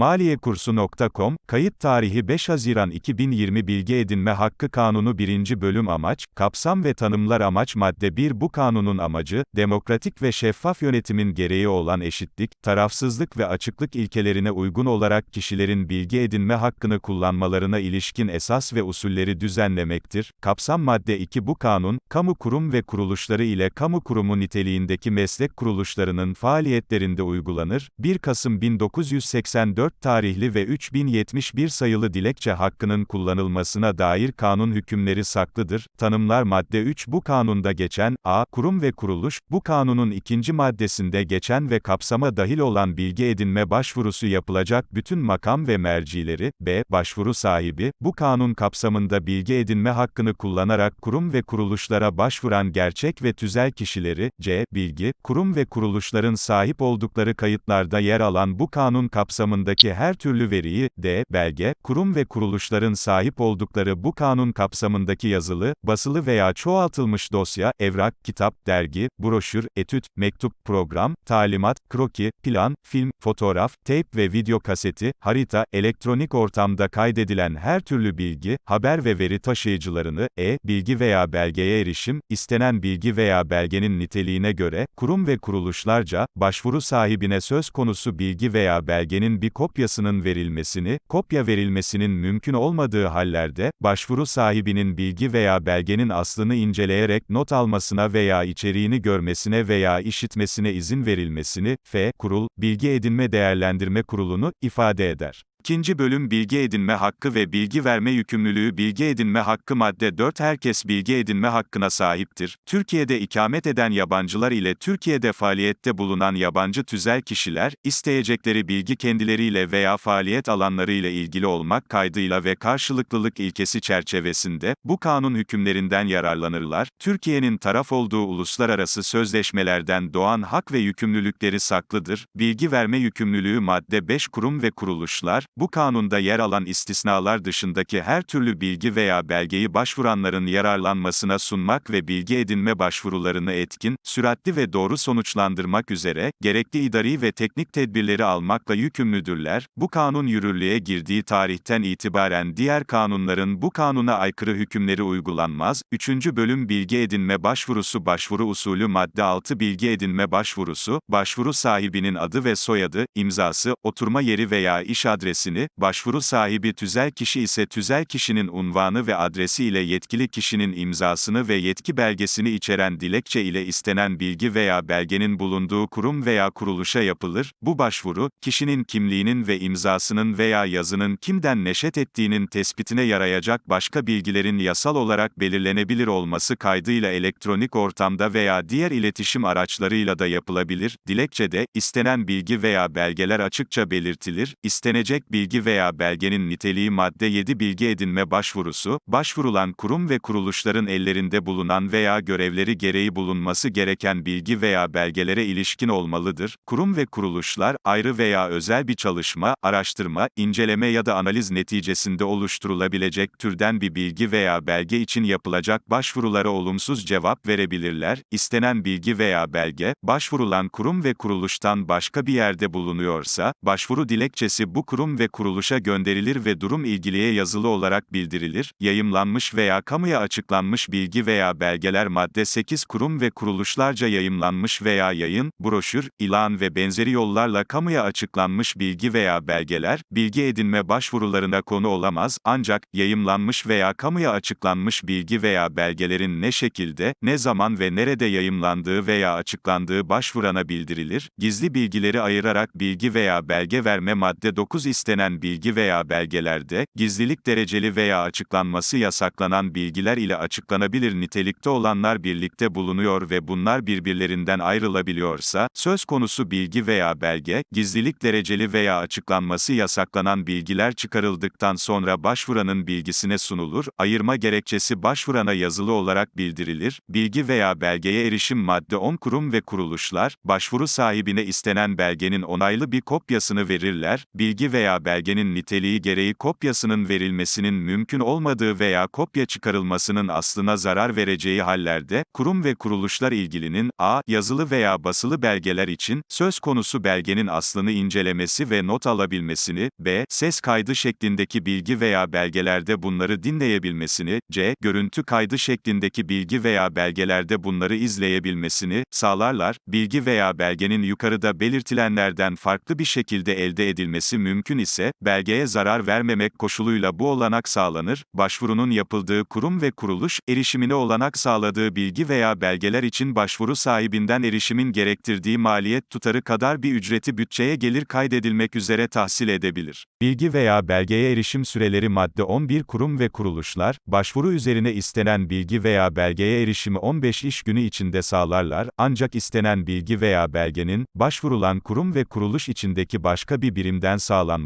Maliyekursu.com, kayıt tarihi 5 Haziran 2020 Bilgi Edinme Hakkı Kanunu 1. Bölüm Amaç, Kapsam ve Tanımlar Amaç Madde 1 Bu kanunun amacı, demokratik ve şeffaf yönetimin gereği olan eşitlik, tarafsızlık ve açıklık ilkelerine uygun olarak kişilerin bilgi edinme hakkını kullanmalarına ilişkin esas ve usulleri düzenlemektir. Kapsam Madde 2 Bu kanun, kamu kurum ve kuruluşları ile kamu kurumu niteliğindeki meslek kuruluşlarının faaliyetlerinde uygulanır. 1 Kasım 1984 tarihli ve 3071 sayılı dilekçe hakkının kullanılmasına dair kanun hükümleri saklıdır. Tanımlar madde 3 Bu kanunda geçen, a. Kurum ve kuruluş, bu kanunun ikinci maddesinde geçen ve kapsama dahil olan bilgi edinme başvurusu yapılacak bütün makam ve mercileri, b. Başvuru sahibi, bu kanun kapsamında bilgi edinme hakkını kullanarak kurum ve kuruluşlara başvuran gerçek ve tüzel kişileri, c. Bilgi, kurum ve kuruluşların sahip oldukları kayıtlarda yer alan bu kanun kapsamındaki her türlü veriyi, d. belge, kurum ve kuruluşların sahip oldukları bu kanun kapsamındaki yazılı, basılı veya çoğaltılmış dosya, evrak, kitap, dergi, broşür, etüt, mektup, program, talimat, kroki, plan, film, fotoğraf, teyp ve video kaseti, harita, elektronik ortamda kaydedilen her türlü bilgi, haber ve veri taşıyıcılarını, e, bilgi veya belgeye erişim, istenen bilgi veya belgenin niteliğine göre, kurum ve kuruluşlarca, başvuru sahibine söz konusu bilgi veya belgenin bir kopyasının verilmesini, kopya verilmesinin mümkün olmadığı hallerde, başvuru sahibinin bilgi veya belgenin aslını inceleyerek not almasına veya içeriğini görmesine veya işitmesine izin verilmesini, f. Kurul, Bilgi Edinme Değerlendirme Kurulu'nu, ifade eder. İkinci bölüm Bilgi Edinme Hakkı ve Bilgi Verme Yükümlülüğü Bilgi Edinme Hakkı Madde 4 Herkes bilgi edinme hakkına sahiptir. Türkiye'de ikamet eden yabancılar ile Türkiye'de faaliyette bulunan yabancı tüzel kişiler, isteyecekleri bilgi kendileriyle veya faaliyet alanlarıyla ilgili olmak kaydıyla ve karşılıklılık ilkesi çerçevesinde, bu kanun hükümlerinden yararlanırlar. Türkiye'nin taraf olduğu uluslararası sözleşmelerden doğan hak ve yükümlülükleri saklıdır. Bilgi verme yükümlülüğü Madde 5 Kurum ve kuruluşlar, bu kanunda yer alan istisnalar dışındaki her türlü bilgi veya belgeyi başvuranların yararlanmasına sunmak ve bilgi edinme başvurularını etkin, süratli ve doğru sonuçlandırmak üzere, gerekli idari ve teknik tedbirleri almakla yükümlüdürler. Bu kanun yürürlüğe girdiği tarihten itibaren diğer kanunların bu kanuna aykırı hükümleri uygulanmaz. 3. Bölüm Bilgi Edinme Başvurusu Başvuru Usulü Madde 6 Bilgi Edinme Başvurusu, başvuru sahibinin adı ve soyadı, imzası, oturma yeri veya iş adresi adresini, başvuru sahibi tüzel kişi ise tüzel kişinin unvanı ve adresi ile yetkili kişinin imzasını ve yetki belgesini içeren dilekçe ile istenen bilgi veya belgenin bulunduğu kurum veya kuruluşa yapılır. Bu başvuru, kişinin kimliğinin ve imzasının veya yazının kimden neşet ettiğinin tespitine yarayacak başka bilgilerin yasal olarak belirlenebilir olması kaydıyla elektronik ortamda veya diğer iletişim araçlarıyla da yapılabilir. Dilekçede, istenen bilgi veya belgeler açıkça belirtilir. İstenecek bilgi veya belgenin niteliği madde 7 bilgi edinme başvurusu, başvurulan kurum ve kuruluşların ellerinde bulunan veya görevleri gereği bulunması gereken bilgi veya belgelere ilişkin olmalıdır. Kurum ve kuruluşlar, ayrı veya özel bir çalışma, araştırma, inceleme ya da analiz neticesinde oluşturulabilecek türden bir bilgi veya belge için yapılacak başvurulara olumsuz cevap verebilirler. İstenen bilgi veya belge, başvurulan kurum ve kuruluştan başka bir yerde bulunuyorsa, başvuru dilekçesi bu kurum ve kuruluşa gönderilir ve durum ilgiliye yazılı olarak bildirilir. Yayımlanmış veya kamuya açıklanmış bilgi veya belgeler madde 8 kurum ve kuruluşlarca yayımlanmış veya yayın, broşür, ilan ve benzeri yollarla kamuya açıklanmış bilgi veya belgeler, bilgi edinme başvurularına konu olamaz, ancak, yayımlanmış veya kamuya açıklanmış bilgi veya belgelerin ne şekilde, ne zaman ve nerede yayımlandığı veya açıklandığı başvurana bildirilir. Gizli bilgileri ayırarak bilgi veya belge verme madde 9 istenen bilgi veya belgelerde, gizlilik dereceli veya açıklanması yasaklanan bilgiler ile açıklanabilir nitelikte olanlar birlikte bulunuyor ve bunlar birbirlerinden ayrılabiliyorsa, söz konusu bilgi veya belge, gizlilik dereceli veya açıklanması yasaklanan bilgiler çıkarıldıktan sonra başvuranın bilgisine sunulur, ayırma gerekçesi başvurana yazılı olarak bildirilir, bilgi veya belgeye erişim madde 10 kurum ve kuruluşlar, başvuru sahibine istenen belgenin onaylı bir kopyasını verirler, bilgi veya belgenin niteliği gereği kopyasının verilmesinin mümkün olmadığı veya kopya çıkarılmasının aslına zarar vereceği hallerde, kurum ve kuruluşlar ilgilinin, a. yazılı veya basılı belgeler için, söz konusu belgenin aslını incelemesi ve not alabilmesini, b. ses kaydı şeklindeki bilgi veya belgelerde bunları dinleyebilmesini, c. görüntü kaydı şeklindeki bilgi veya belgelerde bunları izleyebilmesini, sağlarlar, bilgi veya belgenin yukarıda belirtilenlerden farklı bir şekilde elde edilmesi mümkün ise, belgeye zarar vermemek koşuluyla bu olanak sağlanır, başvurunun yapıldığı kurum ve kuruluş, erişimine olanak sağladığı bilgi veya belgeler için başvuru sahibinden erişimin gerektirdiği maliyet tutarı kadar bir ücreti bütçeye gelir kaydedilmek üzere tahsil edebilir. Bilgi veya belgeye erişim süreleri madde 11 Kurum ve kuruluşlar, başvuru üzerine istenen bilgi veya belgeye erişimi 15 iş günü içinde sağlarlar, ancak istenen bilgi veya belgenin, başvurulan kurum ve kuruluş içindeki başka bir birimden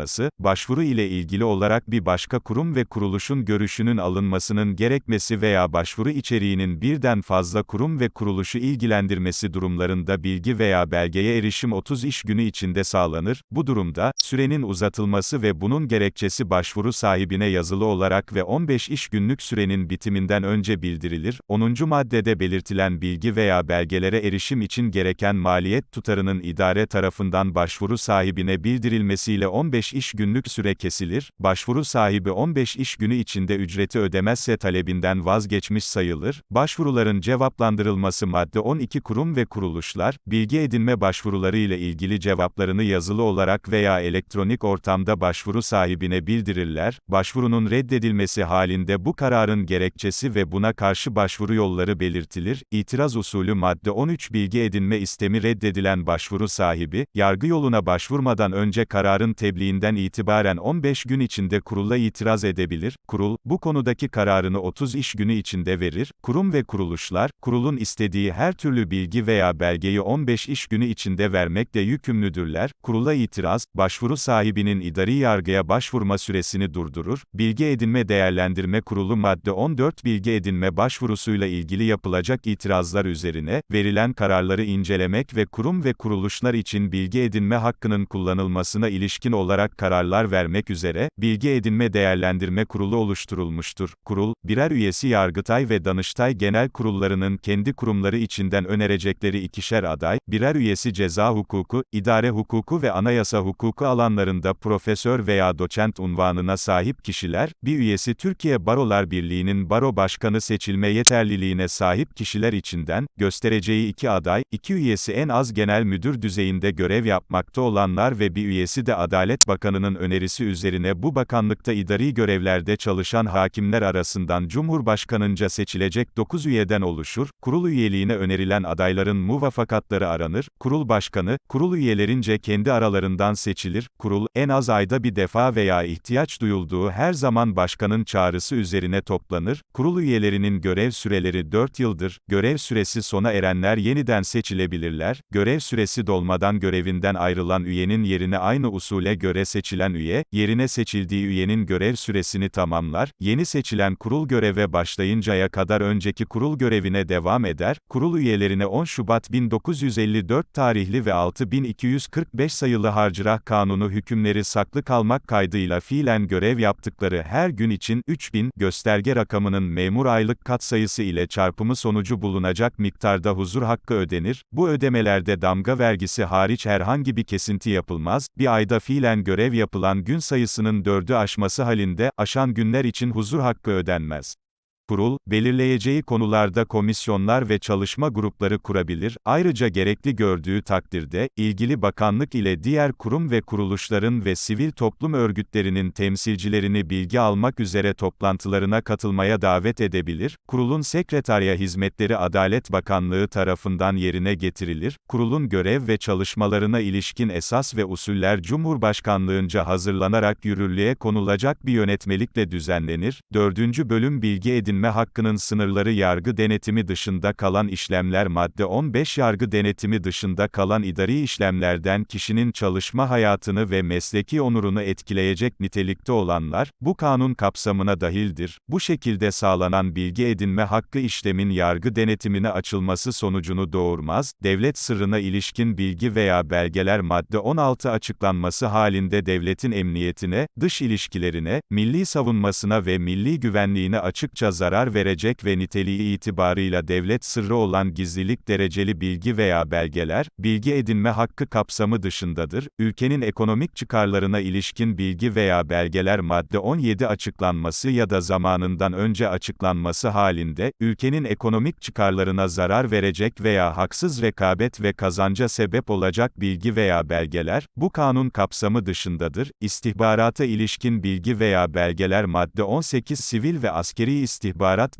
sağlanması, başvuru ile ilgili olarak bir başka kurum ve kuruluşun görüşünün alınmasının gerekmesi veya başvuru içeriğinin birden fazla kurum ve kuruluşu ilgilendirmesi durumlarında bilgi veya belgeye erişim 30 iş günü içinde sağlanır. Bu durumda, sürenin uzatılması ve bunun gerekçesi başvuru sahibine yazılı olarak ve 15 iş günlük sürenin bitiminden önce bildirilir. 10. maddede belirtilen bilgi veya belgelere erişim için gereken maliyet tutarının idare tarafından başvuru sahibine bildirilmesiyle 15 iş günlük süre kesilir. Başvuru sahibi 15 iş günü içinde ücreti ödemezse talebinden vazgeçmiş sayılır. Başvuruların cevaplandırılması madde 12 kurum ve kuruluşlar, bilgi edinme başvuruları ile ilgili cevaplarını yazılı olarak veya elektronik ortamda başvuru sahibine bildirirler. Başvurunun reddedilmesi halinde bu kararın gerekçesi ve buna karşı başvuru yolları belirtilir. İtiraz usulü madde 13 bilgi edinme istemi reddedilen başvuru sahibi, yargı yoluna başvurmadan önce kararın tebliğinden itibaren 15 gün içinde kurula itiraz edebilir. Kurul, bu konudaki kararını 30 iş günü içinde verir. Kurum ve kuruluşlar, kurulun istediği her türlü bilgi veya belgeyi 15 iş günü içinde vermekle yükümlüdürler. Kurula itiraz, başvuru sahibinin idari yargıya başvurma süresini durdurur. Bilgi Edinme Değerlendirme Kurulu madde 14 bilgi edinme başvurusuyla ilgili yapılacak itirazlar üzerine, verilen kararları incelemek ve kurum ve kuruluşlar için bilgi edinme hakkının kullanılmasına ilişkin olarak kararlar vermek üzere, Bilgi Edinme Değerlendirme Kurulu oluşturulmuştur. Kurul, birer üyesi Yargıtay ve Danıştay Genel Kurullarının kendi kurumları içinden önerecekleri ikişer aday, birer üyesi ceza hukuku, idare hukuku ve anayasa hukuku alanlarında profesör veya doçent unvanına sahip kişiler, bir üyesi Türkiye Barolar Birliği'nin baro başkanı seçilme yeterliliğine sahip kişiler içinden, göstereceği iki aday, iki üyesi en az genel müdür düzeyinde görev yapmakta olanlar ve bir üyesi de Adalet Bakanı'nın önerisi üzerine bu bakanlıkta idari görevlerde çalışan hakimler arasından Cumhurbaşkanınca seçilecek 9 üyeden oluşur. Kurul üyeliğine önerilen adayların muvafakatları aranır. Kurul başkanı, kurul üyelerince kendi aralarından seçilir. Kurul, en az ayda bir defa veya ihtiyaç duyulduğu her zaman başkanın çağrısı üzerine toplanır. Kurul üyelerinin görev süreleri 4 yıldır. Görev süresi sona erenler yeniden seçilebilirler. Görev süresi dolmadan görevinden ayrılan üyenin yerine aynı usule göre seçilen üye, yerine seçildiği üyenin görev süresini tamamlar. Yeni seçilen kurul göreve başlayıncaya kadar önceki kurul görevine devam eder. Kurul üyelerine 10 Şubat 1954 tarihli ve 6245 sayılı Harcırah Kanunu hükümleri saklı kalmak kaydıyla fiilen görev yaptıkları her gün için 3000 gösterge rakamının memur aylık katsayısı ile çarpımı sonucu bulunacak miktarda huzur hakkı ödenir. Bu ödemelerde damga vergisi hariç herhangi bir kesinti yapılmaz. Bir ayda fiilen görev yapılan gün sayısının dördü aşması halinde, aşan günler için huzur hakkı ödenmez. Kurul, belirleyeceği konularda komisyonlar ve çalışma grupları kurabilir, ayrıca gerekli gördüğü takdirde, ilgili bakanlık ile diğer kurum ve kuruluşların ve sivil toplum örgütlerinin temsilcilerini bilgi almak üzere toplantılarına katılmaya davet edebilir, kurulun sekreterya hizmetleri Adalet Bakanlığı tarafından yerine getirilir, kurulun görev ve çalışmalarına ilişkin esas ve usuller Cumhurbaşkanlığınca hazırlanarak yürürlüğe konulacak bir yönetmelikle düzenlenir, 4. Bölüm Bilgi Edinme edinme hakkının sınırları yargı denetimi dışında kalan işlemler madde 15 yargı denetimi dışında kalan idari işlemlerden kişinin çalışma hayatını ve mesleki onurunu etkileyecek nitelikte olanlar, bu kanun kapsamına dahildir. Bu şekilde sağlanan bilgi edinme hakkı işlemin yargı denetimine açılması sonucunu doğurmaz, devlet sırrına ilişkin bilgi veya belgeler madde 16 açıklanması halinde devletin emniyetine, dış ilişkilerine, milli savunmasına ve milli güvenliğine açıkça zarar verecek ve niteliği itibarıyla devlet sırrı olan gizlilik dereceli bilgi veya belgeler, bilgi edinme hakkı kapsamı dışındadır. Ülkenin ekonomik çıkarlarına ilişkin bilgi veya belgeler madde 17 açıklanması ya da zamanından önce açıklanması halinde, ülkenin ekonomik çıkarlarına zarar verecek veya haksız rekabet ve kazanca sebep olacak bilgi veya belgeler, bu kanun kapsamı dışındadır. İstihbarata ilişkin bilgi veya belgeler madde 18 sivil ve askeri istihbarat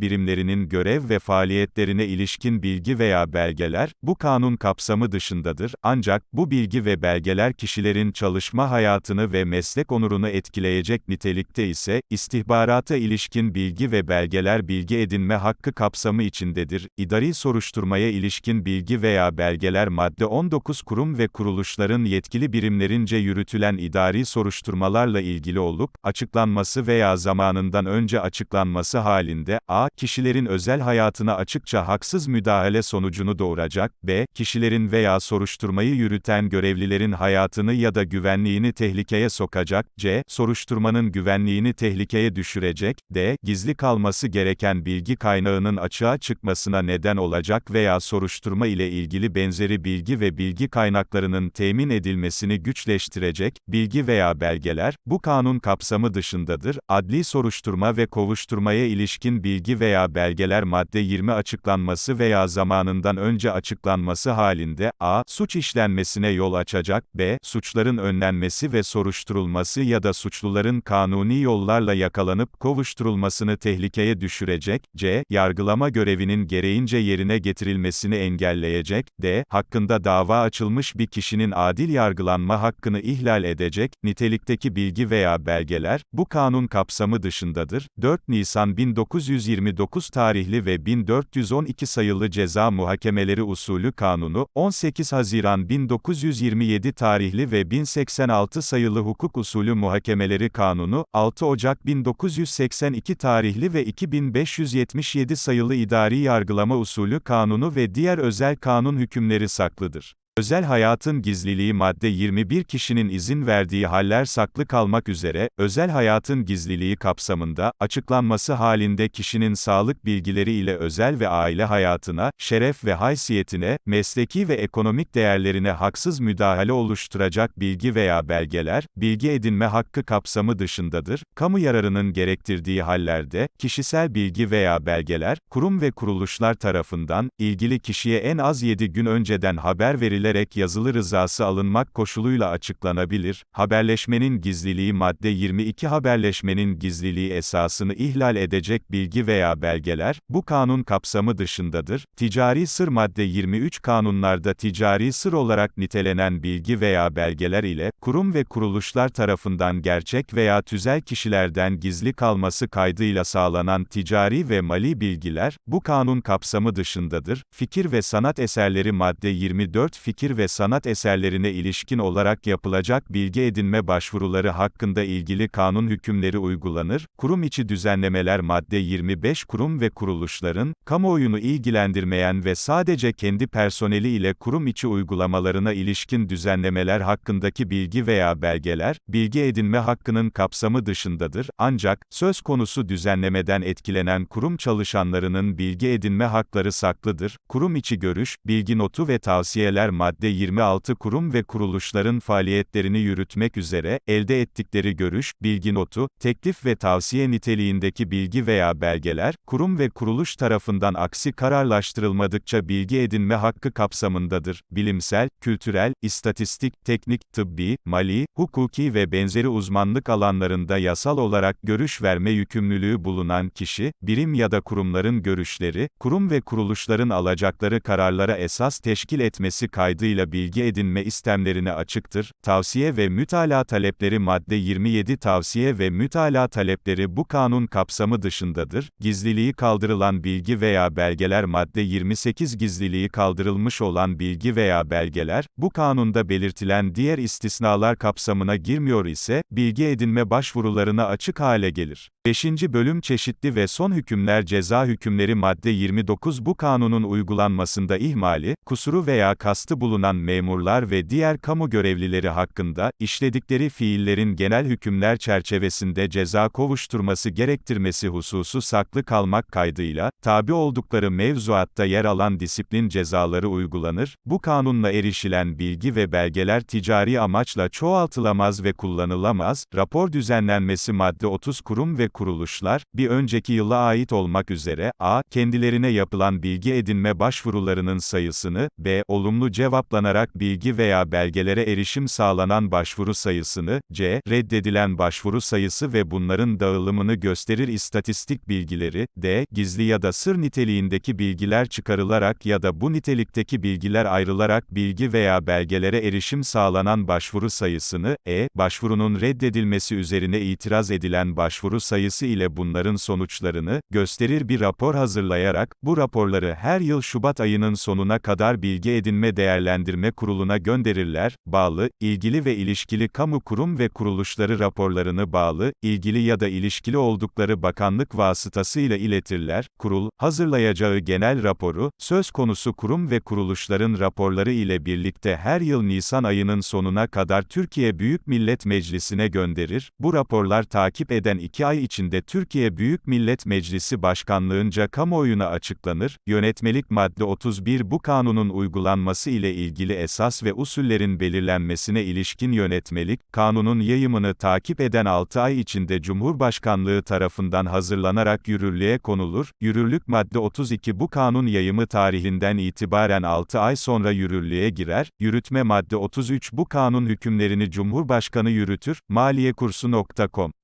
birimlerinin görev ve faaliyetlerine ilişkin bilgi veya belgeler, bu kanun kapsamı dışındadır. Ancak, bu bilgi ve belgeler kişilerin çalışma hayatını ve meslek onurunu etkileyecek nitelikte ise, istihbarata ilişkin bilgi ve belgeler bilgi edinme hakkı kapsamı içindedir. İdari soruşturmaya ilişkin bilgi veya belgeler madde 19 kurum ve kuruluşların yetkili birimlerince yürütülen idari soruşturmalarla ilgili olup, açıklanması veya zamanından önce açıklanması halinde, a. kişilerin özel hayatına açıkça haksız müdahale sonucunu doğuracak, b. kişilerin veya soruşturmayı yürüten görevlilerin hayatını ya da güvenliğini tehlikeye sokacak, c. soruşturmanın güvenliğini tehlikeye düşürecek, d. gizli kalması gereken bilgi kaynağının açığa çıkmasına neden olacak veya soruşturma ile ilgili benzeri bilgi ve bilgi kaynaklarının temin edilmesini güçleştirecek, bilgi veya belgeler, bu kanun kapsamı dışındadır. Adli soruşturma ve kovuşturmaya ilişkin bilgi veya belgeler madde 20 açıklanması veya zamanından önce açıklanması halinde, a. suç işlenmesine yol açacak, b. suçların önlenmesi ve soruşturulması ya da suçluların kanuni yollarla yakalanıp kovuşturulmasını tehlikeye düşürecek, c. yargılama görevinin gereğince yerine getirilmesini engelleyecek, d. hakkında dava açılmış bir kişinin adil yargılanma hakkını ihlal edecek, nitelikteki bilgi veya belgeler, bu kanun kapsamı dışındadır. 4 Nisan 1929 tarihli ve 1412 sayılı Ceza Muhakemeleri Usulü Kanunu, 18 Haziran 1927 tarihli ve 1086 sayılı Hukuk Usulü Muhakemeleri Kanunu, 6 Ocak 1982 tarihli ve 2577 sayılı İdari Yargılama Usulü Kanunu ve diğer özel kanun hükümleri saklıdır. Özel hayatın gizliliği madde 21 kişinin izin verdiği haller saklı kalmak üzere, özel hayatın gizliliği kapsamında, açıklanması halinde kişinin sağlık bilgileri ile özel ve aile hayatına, şeref ve haysiyetine, mesleki ve ekonomik değerlerine haksız müdahale oluşturacak bilgi veya belgeler, bilgi edinme hakkı kapsamı dışındadır. Kamu yararının gerektirdiği hallerde, kişisel bilgi veya belgeler, kurum ve kuruluşlar tarafından, ilgili kişiye en az 7 gün önceden haber verilerek verilerek yazılı rızası alınmak koşuluyla açıklanabilir. Haberleşmenin gizliliği madde 22 haberleşmenin gizliliği esasını ihlal edecek bilgi veya belgeler, bu kanun kapsamı dışındadır. Ticari sır madde 23 kanunlarda ticari sır olarak nitelenen bilgi veya belgeler ile, kurum ve kuruluşlar tarafından gerçek veya tüzel kişilerden gizli kalması kaydıyla sağlanan ticari ve mali bilgiler, bu kanun kapsamı dışındadır. Fikir ve sanat eserleri madde 24 fikir ve sanat eserlerine ilişkin olarak yapılacak bilgi edinme başvuruları hakkında ilgili kanun hükümleri uygulanır. Kurum içi düzenlemeler madde 25 kurum ve kuruluşların, kamuoyunu ilgilendirmeyen ve sadece kendi personeli ile kurum içi uygulamalarına ilişkin düzenlemeler hakkındaki bilgi veya belgeler, bilgi edinme hakkının kapsamı dışındadır. Ancak, söz konusu düzenlemeden etkilenen kurum çalışanlarının bilgi edinme hakları saklıdır. Kurum içi görüş, bilgi notu ve tavsiyeler madde 26 kurum ve kuruluşların faaliyetlerini yürütmek üzere, elde ettikleri görüş, bilgi notu, teklif ve tavsiye niteliğindeki bilgi veya belgeler, kurum ve kuruluş tarafından aksi kararlaştırılmadıkça bilgi edinme hakkı kapsamındadır. Bilimsel, kültürel, istatistik, teknik, tıbbi, mali, hukuki ve benzeri uzmanlık alanlarında yasal olarak görüş verme yükümlülüğü bulunan kişi, birim ya da kurumların görüşleri, kurum ve kuruluşların alacakları kararlara esas teşkil etmesi kaydıyla kaydıyla bilgi edinme istemlerine açıktır. Tavsiye ve mütalaa talepleri madde 27 tavsiye ve mütalaa talepleri bu kanun kapsamı dışındadır. Gizliliği kaldırılan bilgi veya belgeler madde 28 gizliliği kaldırılmış olan bilgi veya belgeler, bu kanunda belirtilen diğer istisnalar kapsamına girmiyor ise, bilgi edinme başvurularına açık hale gelir. 5. Bölüm Çeşitli ve Son Hükümler Ceza Hükümleri Madde 29 Bu kanunun uygulanmasında ihmali, kusuru veya kastı bulunan memurlar ve diğer kamu görevlileri hakkında, işledikleri fiillerin genel hükümler çerçevesinde ceza kovuşturması gerektirmesi hususu saklı kalmak kaydıyla, tabi oldukları mevzuatta yer alan disiplin cezaları uygulanır, bu kanunla erişilen bilgi ve belgeler ticari amaçla çoğaltılamaz ve kullanılamaz, rapor düzenlenmesi madde 30 kurum ve kuruluşlar, bir önceki yıla ait olmak üzere, a. Kendilerine yapılan bilgi edinme başvurularının sayısını, b. Olumlu cevaplanarak bilgi veya belgelere erişim sağlanan başvuru sayısını, c. Reddedilen başvuru sayısı ve bunların dağılımını gösterir istatistik bilgileri, d. Gizli ya da sır niteliğindeki bilgiler çıkarılarak ya da bu nitelikteki bilgiler ayrılarak bilgi veya belgelere erişim sağlanan başvuru sayısını, e. Başvurunun reddedilmesi üzerine itiraz edilen başvuru sayısı ile bunların sonuçlarını, gösterir bir rapor hazırlayarak, bu raporları her yıl Şubat ayının sonuna kadar Bilgi Edinme Değerlendirme Kurulu'na gönderirler, bağlı, ilgili ve ilişkili kamu kurum ve kuruluşları raporlarını bağlı, ilgili ya da ilişkili oldukları bakanlık vasıtasıyla iletirler, kurul, hazırlayacağı genel raporu, söz konusu kurum ve kuruluşların raporları ile birlikte her yıl Nisan ayının sonuna kadar Türkiye Büyük Millet Meclisi'ne gönderir, bu raporlar takip eden iki ay içinde Türkiye Büyük Millet Meclisi Başkanlığınca kamuoyuna açıklanır, yönetmelik madde 31 bu kanunun uygulanması ile ilgili esas ve usullerin belirlenmesine ilişkin yönetmelik, kanunun yayımını takip eden 6 ay içinde Cumhurbaşkanlığı tarafından hazırlanarak yürürlüğe konulur, yürürlük madde 32 bu kanun yayımı tarihinden itibaren 6 ay sonra yürürlüğe girer, yürütme madde 33 bu kanun hükümlerini Cumhurbaşkanı yürütür, maliyekursu.com